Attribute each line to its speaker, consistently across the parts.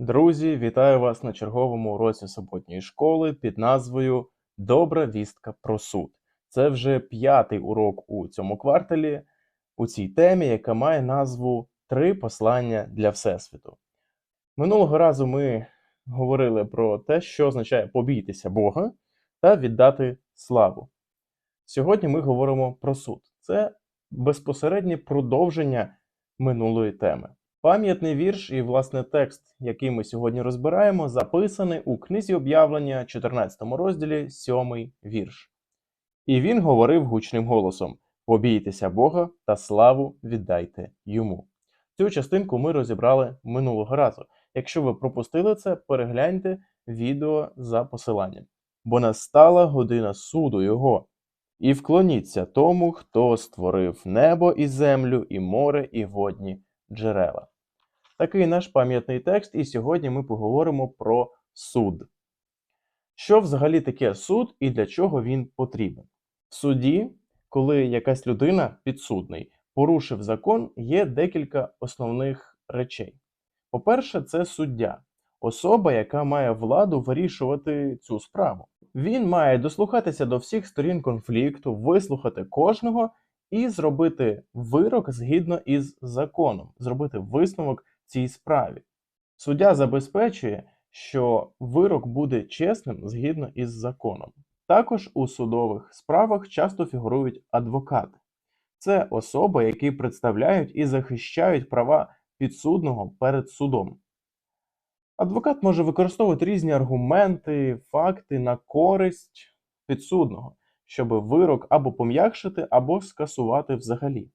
Speaker 1: Друзі, вітаю вас на черговому уроці суботньої школи під назвою Добра вістка про суд. Це вже п'ятий урок у цьому кварталі у цій темі, яка має назву Три послання для Всесвіту. Минулого разу ми говорили про те, що означає побійтеся Бога та віддати славу. Сьогодні ми говоримо про суд. Це безпосереднє продовження минулої теми. Пам'ятний вірш і, власне, текст, який ми сьогодні розбираємо, записаний у книзі об'явлення, 14 розділі, 7 вірш. І він говорив гучним голосом: Побійтеся Бога та славу віддайте йому. Цю частинку ми розібрали минулого разу. Якщо ви пропустили це, перегляньте відео за посиланням. Бо настала година суду його, і вклоніться тому, хто створив небо і землю, і море, і водні джерела. Такий наш пам'ятний текст, і сьогодні ми поговоримо про суд. Що взагалі таке суд і для чого він потрібен? В суді, коли якась людина, підсудний, порушив закон, є декілька основних речей. По-перше, це суддя, особа, яка має владу вирішувати цю справу. Він має дослухатися до всіх сторін конфлікту, вислухати кожного і зробити вирок згідно із законом, зробити висновок цій справі. Суддя забезпечує, що вирок буде чесним згідно із законом. Також у судових справах часто фігурують адвокати. Це особи, які представляють і захищають права підсудного перед судом. Адвокат може використовувати різні аргументи, факти на користь підсудного, щоб вирок або пом'якшити, або скасувати взагалі.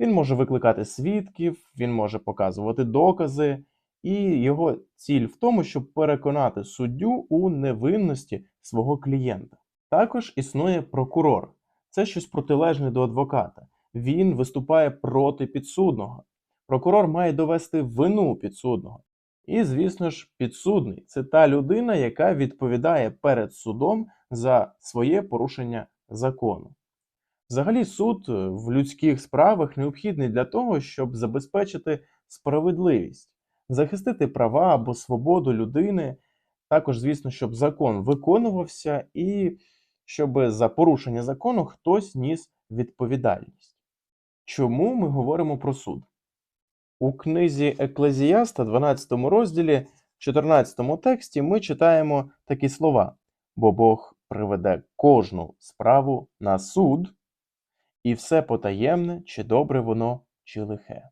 Speaker 1: Він може викликати свідків, він може показувати докази, і його ціль в тому, щоб переконати суддю у невинності свого клієнта. Також існує прокурор. Це щось протилежне до адвоката. Він виступає проти підсудного. Прокурор має довести вину підсудного. І, звісно ж, підсудний це та людина, яка відповідає перед судом за своє порушення закону. Взагалі, суд в людських справах необхідний для того, щоб забезпечити справедливість, захистити права або свободу людини, також, звісно, щоб закон виконувався і щоб за порушення закону хтось ніс відповідальність. Чому ми говоримо про суд? У книзі Еклезіаста, 12 розділі, 14 тексті, ми читаємо такі слова: бо Бог приведе кожну справу на суд, і все потаємне, чи добре воно, чи лихе.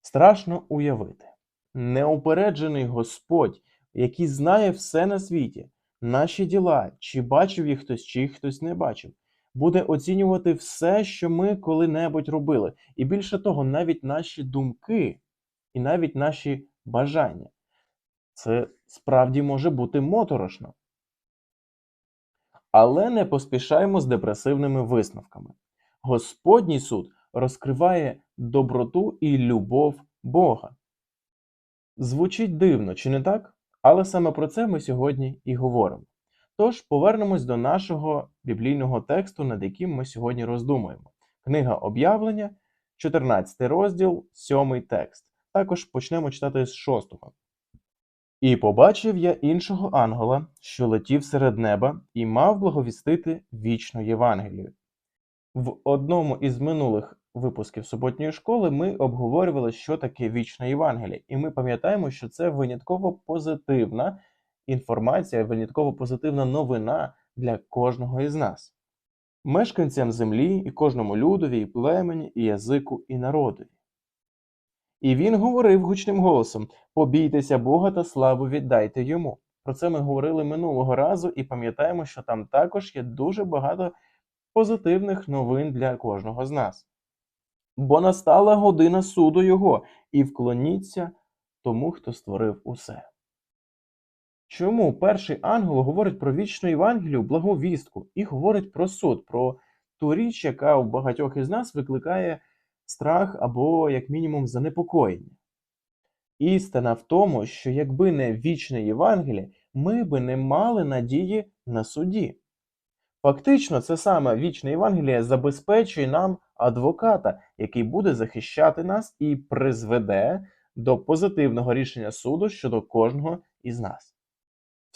Speaker 1: Страшно уявити. Неупереджений Господь, який знає все на світі, наші діла, чи бачив їх хтось, чи їх хтось не бачив, буде оцінювати все, що ми коли-небудь робили. І більше того, навіть наші думки і навіть наші бажання. Це справді може бути моторошно. Але не поспішаємо з депресивними висновками. Господній суд розкриває доброту і любов Бога. Звучить дивно, чи не так? Але саме про це ми сьогодні і говоримо. Тож повернемось до нашого біблійного тексту, над яким ми сьогодні роздумуємо. Книга об'явлення, 14 розділ, 7 текст. Також почнемо читати з 6. І побачив я іншого ангела, що летів серед неба, і мав благовістити вічну Євангелію. В одному із минулих випусків суботньої школи ми обговорювали, що таке вічна Євангелія, і ми пам'ятаємо, що це винятково позитивна інформація, винятково позитивна новина для кожного із нас, мешканцям землі і кожному людові, і племені, і язику, і народові. І він говорив гучним голосом: Побійтеся Бога та славу віддайте йому. Про це ми говорили минулого разу і пам'ятаємо, що там також є дуже багато позитивних новин для кожного з нас. Бо настала година суду Його, і вклоніться тому, хто створив усе. Чому перший ангел говорить про вічну Євангелію, благовістку, і говорить про суд, про ту річ, яка у багатьох із нас викликає страх або, як мінімум, занепокоєння. Істина в тому, що якби не вічне Євангеліє, ми би не мали надії на суді. Фактично, це саме вічне Євангеліє забезпечує нам адвоката, який буде захищати нас і призведе до позитивного рішення суду щодо кожного із нас.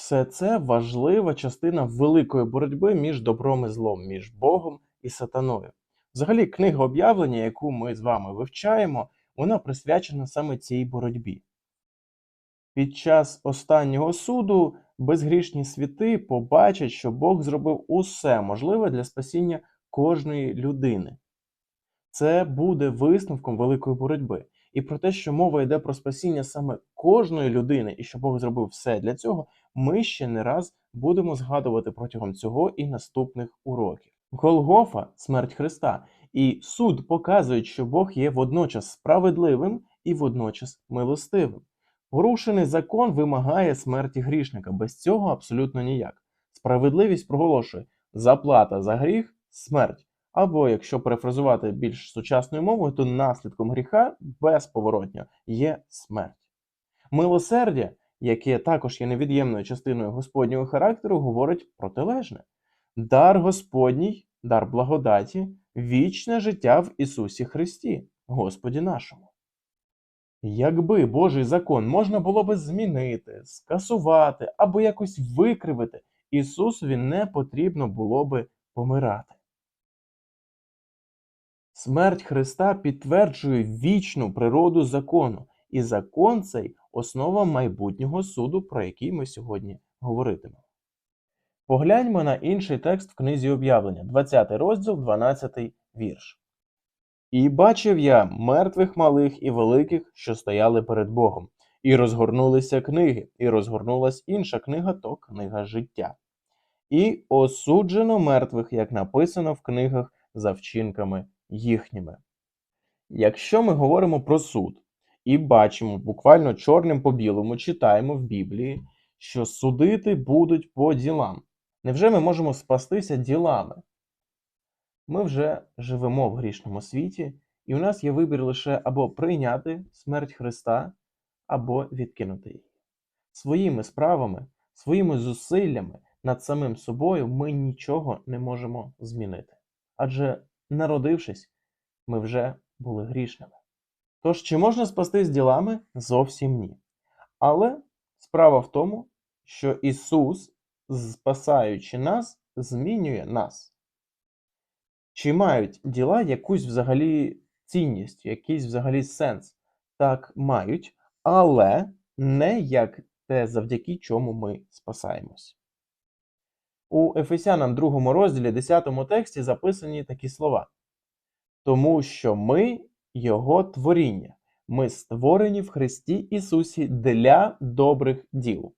Speaker 1: Все це важлива частина великої боротьби між добром і злом, між Богом і сатаною. Взагалі, книга об'явлення, яку ми з вами вивчаємо, вона присвячена саме цій боротьбі. Під час останнього суду безгрішні світи побачать, що Бог зробив усе можливе для спасіння кожної людини. Це буде висновком великої боротьби. І про те, що мова йде про спасіння саме кожної людини, і що Бог зробив все для цього, ми ще не раз будемо згадувати протягом цього і наступних уроків. Голгофа смерть Христа, і суд показують, що Бог є водночас справедливим і водночас милостивим. Порушений закон вимагає смерті грішника. Без цього абсолютно ніяк. Справедливість проголошує заплата за гріх смерть. Або, якщо перефразувати більш сучасною мовою, то наслідком гріха безповоротньо є смерть. Милосердя, яке також є невід'ємною частиною Господнього характеру, говорить протилежне. Дар Господній, дар благодаті, вічне життя в Ісусі Христі, Господі нашому. Якби Божий закон можна було би змінити, скасувати або якось викривити, Ісусові не потрібно було би помирати. Смерть Христа підтверджує вічну природу закону, і закон цей основа майбутнього суду, про який ми сьогодні говоритимемо. Погляньмо на інший текст в книзі об'явлення, 20 розділ, 12 вірш. І бачив я мертвих малих і великих, що стояли перед Богом, і розгорнулися книги, і розгорнулась інша книга, то книга життя. І осуджено мертвих, як написано в книгах за вчинками їхніми. Якщо ми говоримо про суд і бачимо буквально чорним по білому, читаємо в Біблії, що судити будуть по ділам. Невже ми можемо спастися ділами? Ми вже живемо в грішному світі, і у нас є вибір лише або прийняти смерть Христа, або відкинути її. Своїми справами, своїми зусиллями над самим собою ми нічого не можемо змінити. Адже, народившись, ми вже були грішними. Тож, чи можна спастись ділами? Зовсім ні. Але справа в тому, що Ісус, спасаючи нас, змінює нас. Чи мають діла якусь взагалі цінність, якийсь взагалі сенс? Так, мають, але не як те, завдяки чому ми спасаємось. У Ефесянам 2 розділі 10 тексті записані такі слова. Тому що ми Його творіння, ми створені в Христі Ісусі для добрих діл.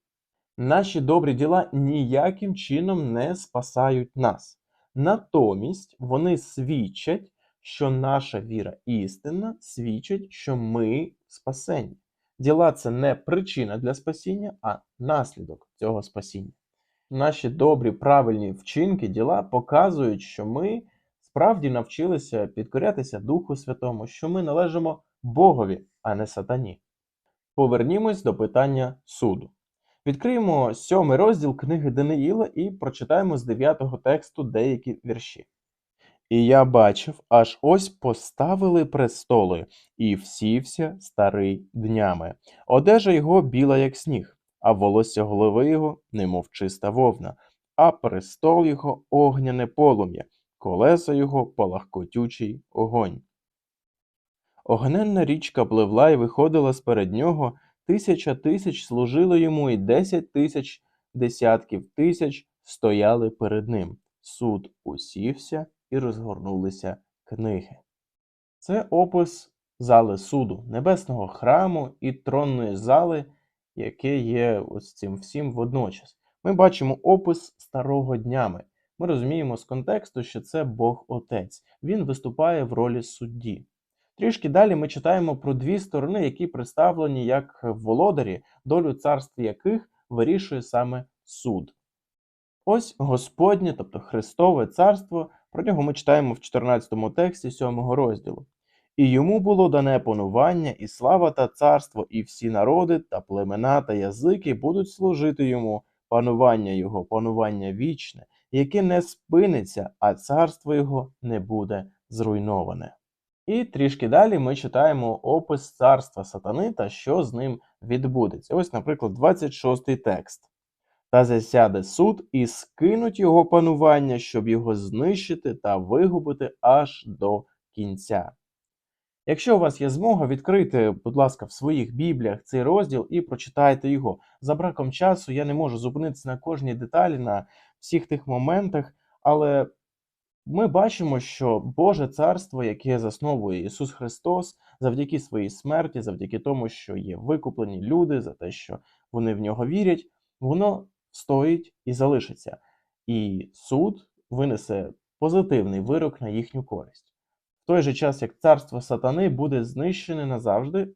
Speaker 1: Наші добрі діла ніяким чином не спасають нас. Натомість вони свідчать, що наша віра істинна, свідчать, що ми спасені. Діла це не причина для спасіння, а наслідок цього спасіння. Наші добрі правильні вчинки, діла показують, що ми справді навчилися підкорятися Духу Святому, що ми належимо Богові, а не сатані. Повернімось до питання суду. Відкриємо сьомий розділ книги Даниїла і прочитаємо з дев'ятого тексту деякі вірші. І я бачив, аж ось поставили престоли, і всівся старий днями. Одежа його біла, як сніг, а волосся голови його, немов чиста вовна, а престол його огняне полум'я, колеса його палахкотючий огонь. Огненна річка пливла і виходила сперед нього, тисяча тисяч служили йому, і десять тисяч десятків тисяч стояли перед ним. Суд усівся і розгорнулися книги. Це опис зали суду, небесного храму і тронної зали, яке є ось цим всім водночас. Ми бачимо опис старого днями. Ми розуміємо з контексту, що це Бог Отець. Він виступає в ролі судді. Трішки далі ми читаємо про дві сторони, які представлені як володарі, долю царств яких вирішує саме суд. Ось Господнє, тобто Христове царство, про нього ми читаємо в 14 тексті 7 розділу. І йому було дане панування, і слава та царство, і всі народи та племена та язики будуть служити йому, панування його, панування вічне, яке не спиниться, а царство його не буде зруйноване. І трішки далі ми читаємо опис царства сатани та що з ним відбудеться. Ось, наприклад, 26 текст. Та засяде суд і скинуть його панування, щоб його знищити та вигубити аж до кінця. Якщо у вас є змога, відкрити, будь ласка, в своїх бібліях цей розділ і прочитайте його. За браком часу я не можу зупинитися на кожній деталі, на всіх тих моментах, але ми бачимо, що Боже царство, яке засновує Ісус Христос, завдяки своїй смерті, завдяки тому, що є викуплені люди, за те, що вони в нього вірять, воно стоїть і залишиться. І суд винесе позитивний вирок на їхню користь. В той же час, як царство сатани буде знищене назавжди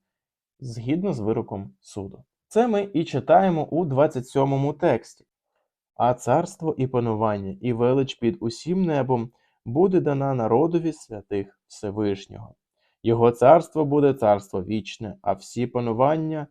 Speaker 1: згідно з вироком суду. Це ми і читаємо у 27 тексті. А царство і панування, і велич під усім небом буде дана народові святих Всевишнього. Його царство буде царство вічне, а всі панування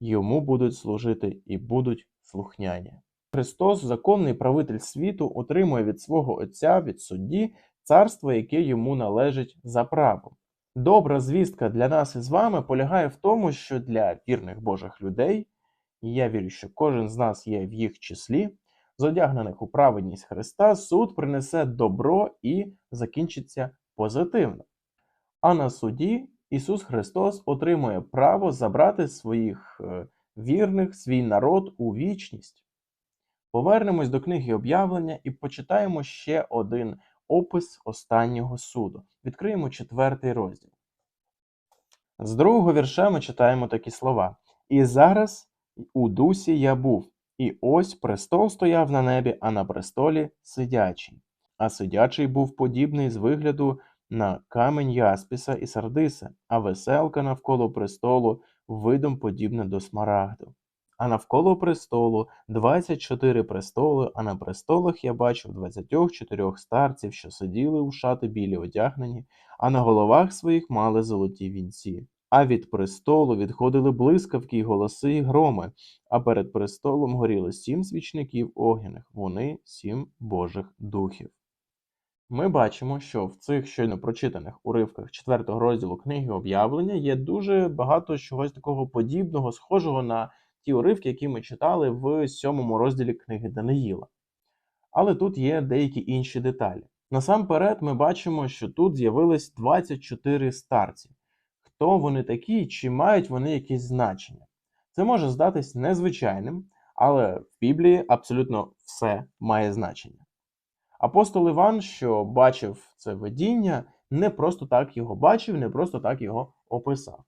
Speaker 1: йому будуть служити і будуть слухняні. Христос, законний правитель світу, отримує від свого Отця, від судді, царство, яке йому належить за правом. Добра звістка для нас із вами полягає в тому, що для вірних Божих людей, і я вірю, що кожен з нас є в їх числі, зодягнених у праведність Христа, суд принесе добро і закінчиться позитивно. А на суді Ісус Христос отримує право забрати своїх е, вірних, свій народ у вічність. Повернемось до книги об'явлення і почитаємо ще один опис останнього суду. Відкриємо четвертий розділ. З другого вірша ми читаємо такі слова: І зараз у дусі я був, і ось престол стояв на небі, а на престолі сидячий. А сидячий був подібний з вигляду на камінь Яспіса і Сардиса, а веселка навколо престолу видом подібне до смарагду. А навколо престолу 24 престоли, а на престолах я бачив 24 старців, що сиділи у шати білі одягнені, а на головах своїх мали золоті вінці. А від престолу відходили блискавки й голоси й громи, а перед престолом горіли сім свічників огняних, вони сім Божих духів. Ми бачимо, що в цих щойно прочитаних уривках четвертого розділу книги об'явлення є дуже багато чогось такого подібного, схожого на ті уривки, які ми читали в сьомому розділі книги Даниїла. Але тут є деякі інші деталі. Насамперед, ми бачимо, що тут з'явились 24 старці. Хто вони такі, чи мають вони якесь значення? Це може здатись незвичайним, але в Біблії абсолютно все має значення. Апостол Іван, що бачив це видіння, не просто так його бачив, не просто так його описав.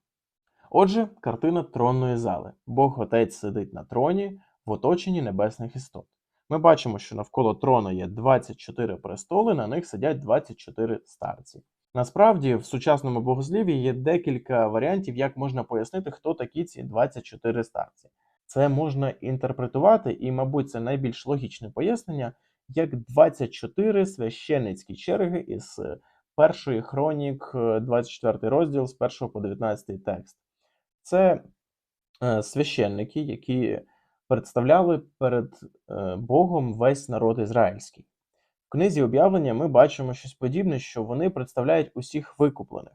Speaker 1: Отже, картина тронної зали. Бог Отець сидить на троні в оточенні небесних істот. Ми бачимо, що навколо трона є 24 престоли, на них сидять 24 старці. Насправді, в сучасному богослів'ї є декілька варіантів, як можна пояснити, хто такі ці 24 старці. Це можна інтерпретувати, і, мабуть, це найбільш логічне пояснення, як 24 священницькі черги із першої хронік, 24 розділ з 1 по 19 текст. Це е, священники, які представляли перед е, Богом весь народ ізраїльський. В книзі об'явлення ми бачимо щось подібне, що вони представляють усіх викуплених.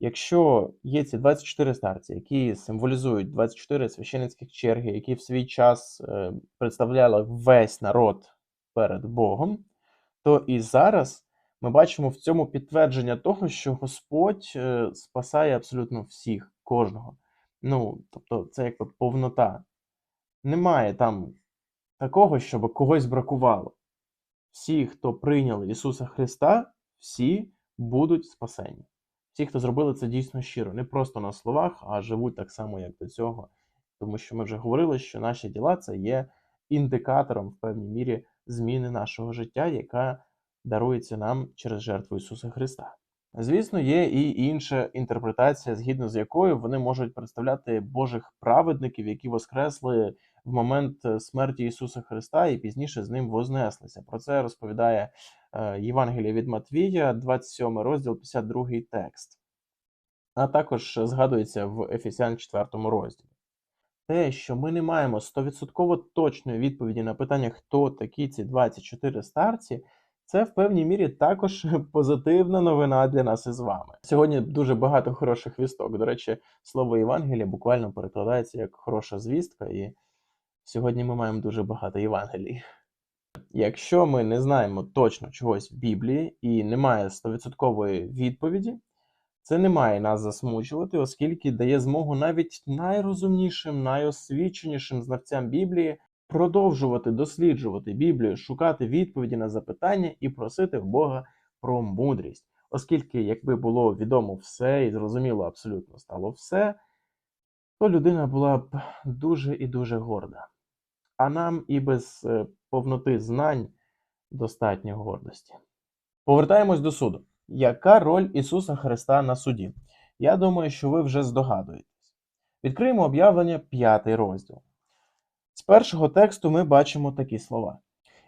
Speaker 1: Якщо є ці 24 старці, які символізують 24 священницьких черги, які в свій час е, представляли весь народ перед Богом, то і зараз ми бачимо в цьому підтвердження того, що Господь спасає абсолютно всіх, кожного. Ну, тобто, це якби повнота. Немає там такого, щоб когось бракувало. Всі, хто прийняли Ісуса Христа, всі будуть спасені. Всі, хто зробили це дійсно щиро, не просто на словах, а живуть так само, як до цього. Тому що ми вже говорили, що наші діла це є індикатором в певній мірі зміни нашого життя, яка дарується нам через жертву Ісуса Христа. Звісно, є і інша інтерпретація, згідно з якою вони можуть представляти Божих праведників, які воскресли в момент е, смерті Ісуса Христа і пізніше з ним вознеслися. Про це розповідає е, Євангеліє від Матвія, 27 розділ, 52 текст. А також згадується в Ефесян 4 розділі. Те, що ми не маємо 100% точної відповіді на питання, хто такі ці 24 старці, Це в певній мірі також позитивна новина для нас із вами. Сьогодні дуже багато хороших вісток. До речі, слово Євангелія буквально перекладається як хороша звістка, і сьогодні ми маємо дуже багато Євангелій. Якщо ми не знаємо точно чогось в Біблії і немає 100% відповіді, це не має нас засмучувати, оскільки дає змогу навіть найрозумнішим, найосвіченішим знавцям Біблії продовжувати досліджувати Біблію, шукати відповіді на запитання і просити в Бога про мудрість. Оскільки, якби було відомо все і зрозуміло абсолютно стало все, то людина була б дуже і дуже горда. А нам і без е, повноти знань достатньо гордості. Повертаємось до суду. Яка роль Ісуса Христа на суді? Я думаю, що ви вже здогадуєтесь. Відкриємо об'явлення, п'ятий розділ. З першого тексту ми бачимо такі слова.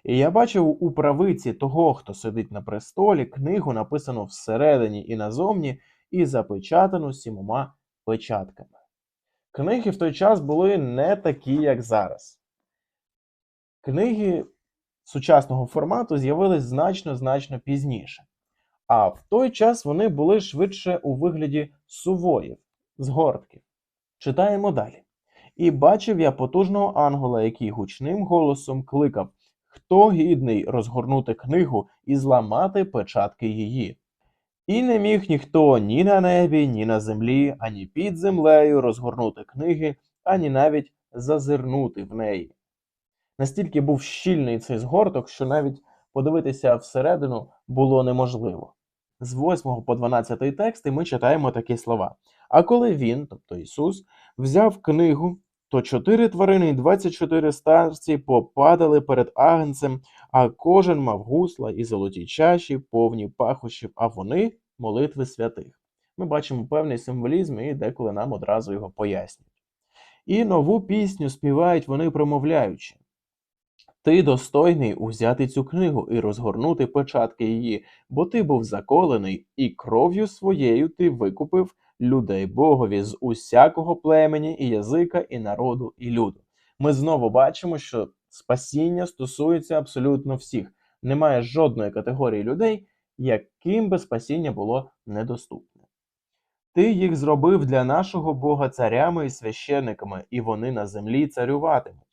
Speaker 1: І я бачив у правиці того, хто сидить на престолі, книгу, написану всередині і назовні, і запечатану сімома печатками. Книги в той час були не такі, як зараз. Книги сучасного формату з'явились значно-значно пізніше. А в той час вони були швидше у вигляді сувоїв, згортків. Читаємо далі. І бачив я потужного ангела, який гучним голосом кликав Хто гідний розгорнути книгу і зламати печатки її? І не міг ніхто ні на небі, ні на землі, ані під землею розгорнути книги, ані навіть зазирнути в неї. Настільки був щільний цей згорток, що навіть подивитися всередину було неможливо. З 8 по 12 тексти ми читаємо такі слова. А коли він, тобто Ісус, взяв книгу, то чотири тварини і 24 старці попадали перед агнцем, а кожен мав гусла і золоті чаші, повні пахощів, а вони молитви святих. Ми бачимо певний символізм і деколи нам одразу його пояснюють. І нову пісню співають вони, промовляючи. Ти достойний узяти цю книгу і розгорнути печатки її, бо ти був заколений, і кров'ю своєю ти викупив людей Богові з усякого племені, і язика, і народу, і люду. Ми знову бачимо, що спасіння стосується абсолютно всіх. Немає жодної категорії людей, яким би спасіння було недоступне. Ти їх зробив для нашого Бога царями і священниками, і вони на землі царюватимуть.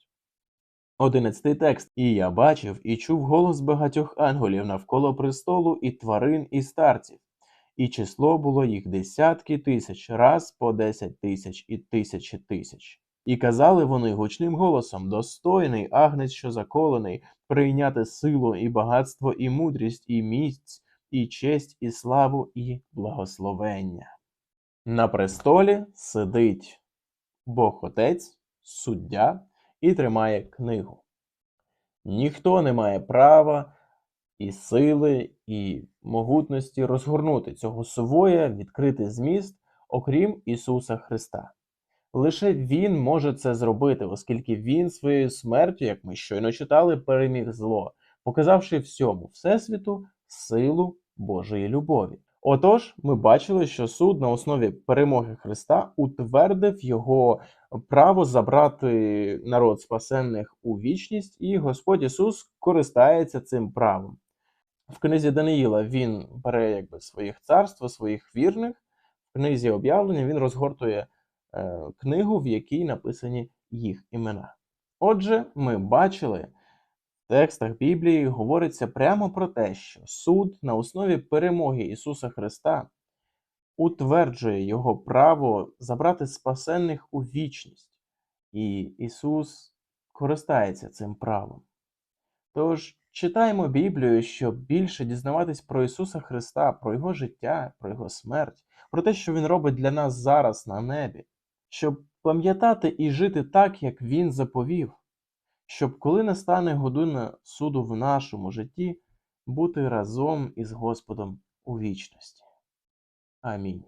Speaker 1: Одинадцятий текст. І я бачив і чув голос багатьох ангелів навколо престолу, і тварин, і старців, і число було їх десятки тисяч, раз по десять тисяч і тисячі тисяч. І казали вони гучним голосом достойний агнець, що заколений, прийняти силу, і багатство, і мудрість, і міць, і честь, і славу, і благословення. На престолі сидить Бог Отець, суддя і тримає книгу. Ніхто не має права і сили, і могутності розгорнути цього сувоя, відкрити зміст, окрім Ісуса Христа. Лише Він може це зробити, оскільки Він своєю смертю, як ми щойно читали, переміг зло, показавши всьому Всесвіту силу Божої любові. Отож, ми бачили, що суд на основі перемоги Христа утвердив його право забрати народ спасенних у вічність, і Господь Ісус користається цим правом. В книзі Даниїла він бере якби своїх царств, своїх вірних. В книзі об'явлення він розгортує е, книгу, в якій написані їх імена. Отже, ми бачили в текстах Біблії говориться прямо про те, що суд на основі перемоги Ісуса Христа утверджує Його право забрати спасенних у вічність, і Ісус користається цим правом. Тож читаємо Біблію, щоб більше дізнаватись про Ісуса Христа, про Його життя, про Його смерть, про те, що Він робить для нас зараз на небі, щоб пам'ятати і жити так, як Він заповів щоб коли настане година суду в нашому житті, бути разом із Господом у вічності. Амінь.